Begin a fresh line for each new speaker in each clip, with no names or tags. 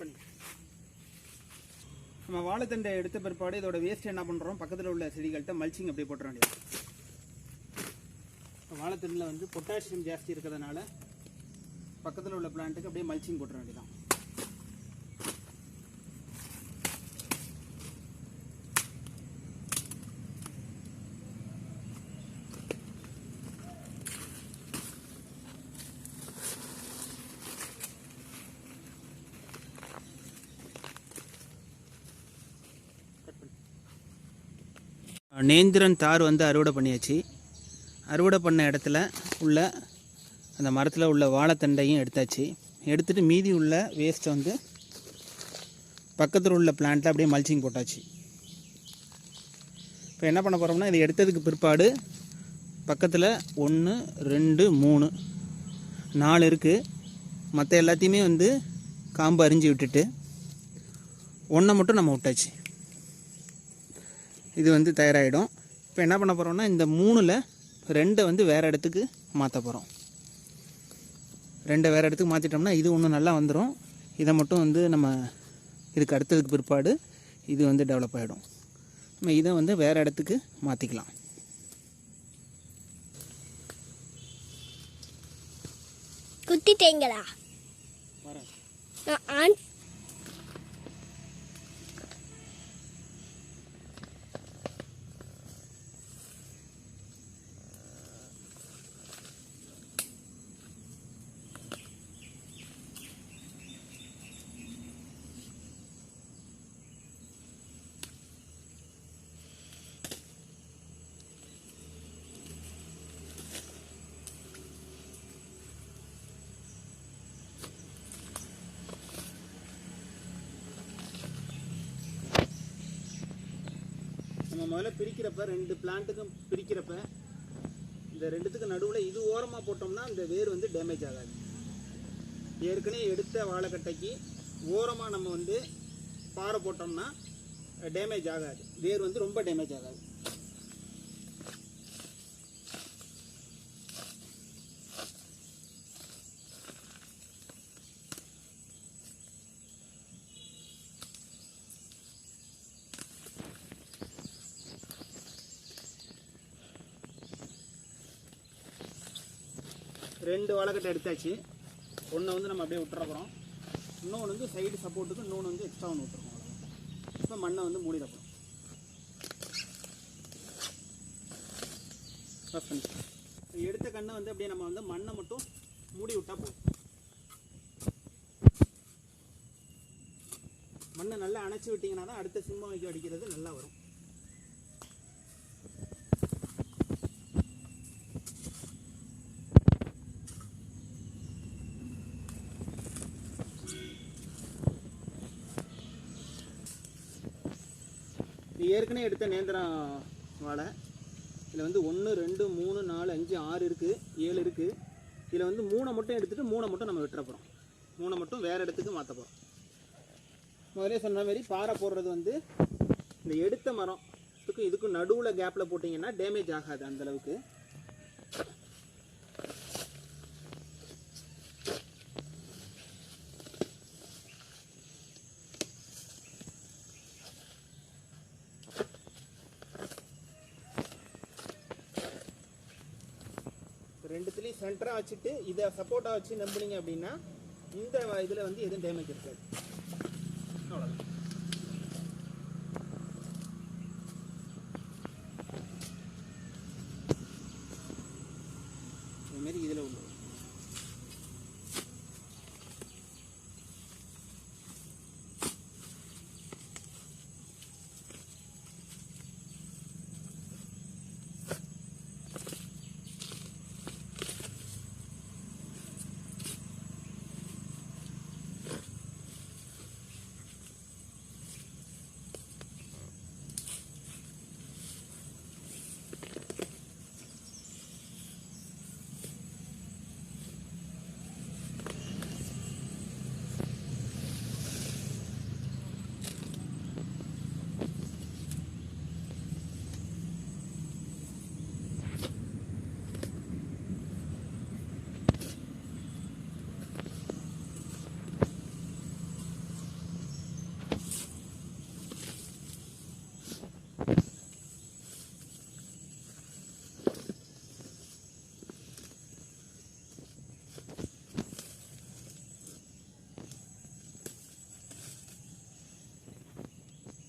பண்ணுங்க நம்ம வாழைத்தண்டை எடுத்த பிற்பாடு இதோட வேஸ்ட் என்ன பண்றோம்? பக்கத்தில் உள்ள செடிகள்கிட்ட மல்ச்சிங் அப்படி போட்டுற வேண்டியது. வாழைத்தண்டில் வந்து பொட்டாசியம் ஜாஸ்தி இருக்கிறதுனால பக்கத்தில் உள்ள பிளான்ட்டுக்கு அப்படியே மல்ச்சிங் போட்டுற வேண்டியதான் நேந்திரன் தார் வந்து அறுவடை பண்ணியாச்சு. அறுவடை பண்ண இடத்துல உள்ள அந்த மரத்தில் உள்ள வாழைத்தண்டையும் எடுத்தாச்சு. எடுத்துகிட்டு மீதி உள்ள வேஸ்ட்டை வந்து பக்கத்தில் உள்ள பிளான்ட்டில் அப்படியே மல்ச்சிங் போட்டாச்சு. இப்போ என்ன பண்ண போகிறோம்னா இதை எடுத்ததுக்கு பிற்பாடு பக்கத்தில் ஒன்று ரெண்டு மூணு நாலு இருக்குது மற்ற எல்லாத்தையுமே வந்து காம்பு அரிஞ்சு விட்டுட்டு ஒன்றை மட்டும் நம்ம விட்டாச்சு. இது வந்து தயாராகிடும் இப்போ என்ன பண்ண போகிறோம்னா இந்த மூணில் ரெண்டை வந்து வேறு இடத்துக்கு மாற்ற போகிறோம் ரெண்டை வேறு இடத்துக்கு மாற்றிட்டோம்னா இது ஒன்று நல்லா வந்துடும் இதை மட்டும் வந்து நம்ம இதுக்கு அடுத்ததுக்கு பிற்பாடு இது வந்து டெவலப் ஆகிடும் நம்ம இதை வந்து வேறு இடத்துக்கு மாற்றிக்கலாம்
குத்திட்டீங்களா நான் ஆன்
முதல்ல பிரிக்கிறப்ப ரெண்டு பிளான்ட்டுக்கும் பிரிக்கிறப்ப இந்த ரெண்டுத்துக்கு நடுவில் இது ஓரமாக போட்டோம்னா இந்த வேர் வந்து டேமேஜ் ஆகாது. ஏற்கனவே எடுத்த வாழைக்கட்டைக்கு ஓரமாக நம்ம வந்து பாறை போட்டோம்னா டேமேஜ் ஆகாது. வேர் வந்து ரொம்ப டேமேஜ் ஆகாது. ரெண்டு வழக்கத்தை எடுத்தாச்சு. ஒன்று வந்து நம்ம அப்படியே விட்டுறப்போகிறோம் இன்னொன்று வந்து சைடு சப்போர்ட்டுக்கு இன்னொன்று வந்து எக்ஸ்ட்ரா ஒன்று விட்டுருக்கோம் இப்போ மண்ணை வந்து மூடிடப்போம் எடுத்த கண்ணை வந்து அப்படியே நம்ம வந்து மண்ணை மட்டும் மூடி விட்டா போதும். மண்ணை நல்லா அணைச்சி விட்டிங்கன்னா தான் அடுத்த சிம்மம் வைக்க அடிக்கிறது நல்லா வரும். இது ஏற்கனவே எடுத்த நேந்திரம் வாழை. இதில் வந்து ஒன்று ரெண்டு மூணு நாலு அஞ்சு ஆறு இருக்குது ஏழு இருக்குது இதில் வந்து மூணை மட்டும் எடுத்துகிட்டு மூணை மட்டும் நம்ம வெட்டுற போகிறோம் மூணை மட்டும் வேறு இடத்துக்கு மாற்ற போகிறோம் முதலே சொன்ன மாதிரி பாறை போடுறது வந்து இந்த எடுத்த மரம் இதுக்கும் இதுக்கும் நடுவில் கேப்பில் போட்டிங்கன்னா டேமேஜ் ஆகாது அந்தளவுக்கு அளவுக்கு சென்டராக வச்சுட்டு இதை சப்போர்ட்டாக வச்சு நம்புனீங்க அப்படின்னா இந்த இதில் வந்து எதுவும் டேமேஜ் இருக்காது.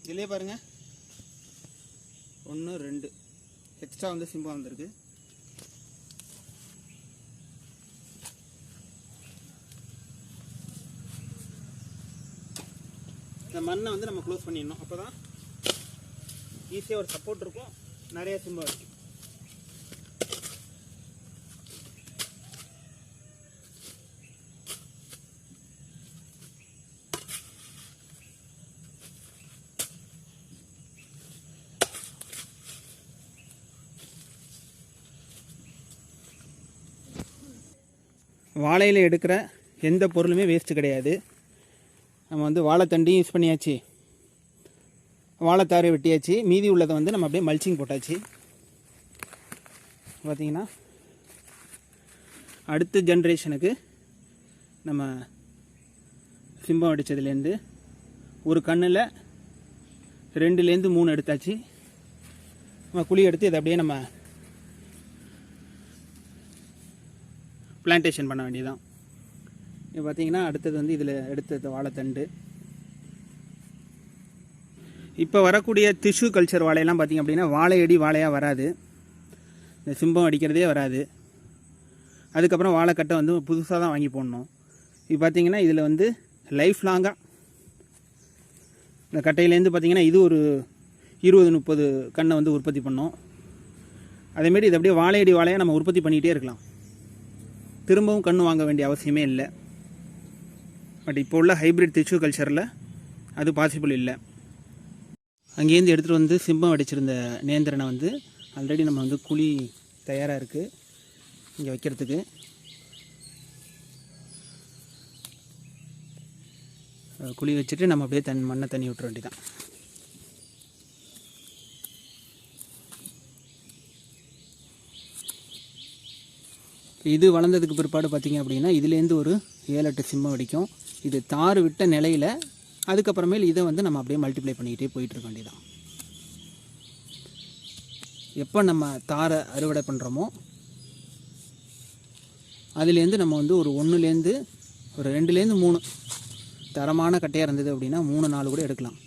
இதுலேயே பாருங்க. ஒன்று ரெண்டு. எக்ஸ்ட்ரா வந்து சிம்பம் வந்திருக்கு. இந்த மண்ணை வந்து நம்ம க்ளோஸ் பண்ணிடணும். அப்போ தான் ஈஸியாக ஒரு சப்போர்ட் இருக்கும். நிறைய சிம்பம் இருக்கும் வாழையில் எடுக்கிற எந்த பொருளுமே வேஸ்ட்டு கிடையாது. நம்ம வந்து வாழைத்தண்டையும் யூஸ் பண்ணியாச்சு. வாழைத்தாரை வெட்டியாச்சு. மீதி உள்ளதை வந்து நம்ம அப்படியே மல்ச்சிங் போட்டாச்சு. பார்த்தீங்கன்னா அடுத்த ஜென்ரேஷனுக்கு நம்ம சிம்பம் அடித்ததுலேருந்து ஒரு கண்ணில் ரெண்டுலேருந்து மூணு எடுத்தாச்சு. நம்ம குழி எடுத்து இதை அப்படியே நம்ம பிளான்டேஷன் பண்ண வேண்டியதான் இப்போ பார்த்தீங்கன்னா அடுத்தது வந்து இதில் எடுத்தது வாழைத்தண்டு. இப்போ வரக்கூடிய திஷு கல்ச்சர் வாழையெல்லாம் பார்த்திங்க அப்படின்னா வாழையடி வாழையாக வராது. இந்த சிம்பம் அடிக்கிறதே வராது. அதுக்கப்புறம் வாழைக்கட்டை வந்து புதுசாக தான் வாங்கி போடணும். இப்போ பார்த்தீங்கன்னா இதில் வந்து லைஃப் லாங்காக இந்த கட்டையிலேருந்து பார்த்திங்கன்னா இது ஒரு இருபது முப்பது கண்ணை வந்து உற்பத்தி பண்ணோம். அதேமாரி இது அப்படியே வாழையடி வாழையாக நம்ம உற்பத்தி பண்ணிகிட்டே இருக்கலாம். திரும்பவும் கன்று வாங்க வேண்டிய அவசியமே இல்லை. பட் இப்போ உள்ள ஹைப்ரிட் திச்சு கல்ச்சரில் அது பாசிபிள் இல்லை. அங்கேருந்து எடுத்துகிட்டு வந்து சிம்பம் அடிச்சிருந்த நேந்திரனை வந்து ஆல்ரெடி நம்ம வந்து குழி தயாராக இருக்குது இங்கே வைக்கிறதுக்கு. குழி வச்சுட்டு நம்ம அப்படியே தன் மண்ணை தண்ணி விட்டுற வேண்டியதான் இது வளர்ந்ததுக்கு பிற்பாடு பார்த்திங்க அப்படின்னா இதுலேருந்து ஒரு ஏழு எட்டு சிம்மம் வடிக்கும் இது தார் விட்ட நிலையில் அதுக்கப்புறமேல் இதை வந்து நம்ம அப்படியே மல்டிப்ளை பண்ணிக்கிட்டே போயிட்டு இருக்க வேண்டியதான் எப்போ நம்ம தாரை அறுவடை பண்ணுறோமோ அதுலேருந்து நம்ம வந்து ஒரு ஒன்றுலேருந்து ஒரு ரெண்டுலேருந்து மூணு தரமான கட்டையாக இருந்தது அப்படின்னா மூணு நாலு கூட எடுக்கலாம்.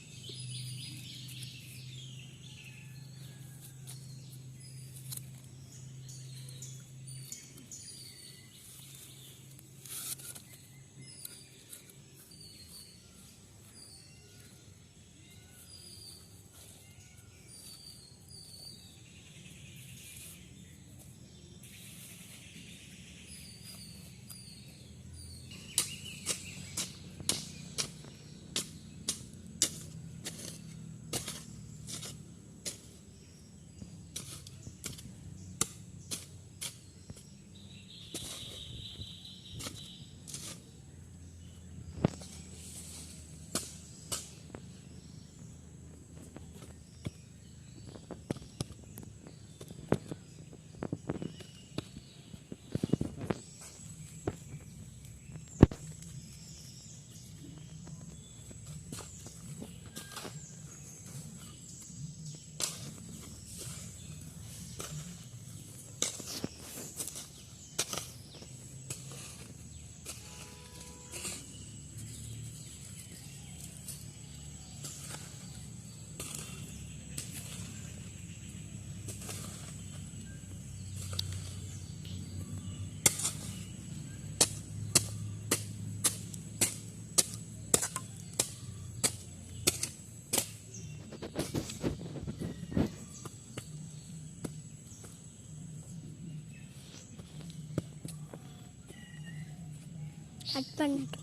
கட் பண்ணிட்டு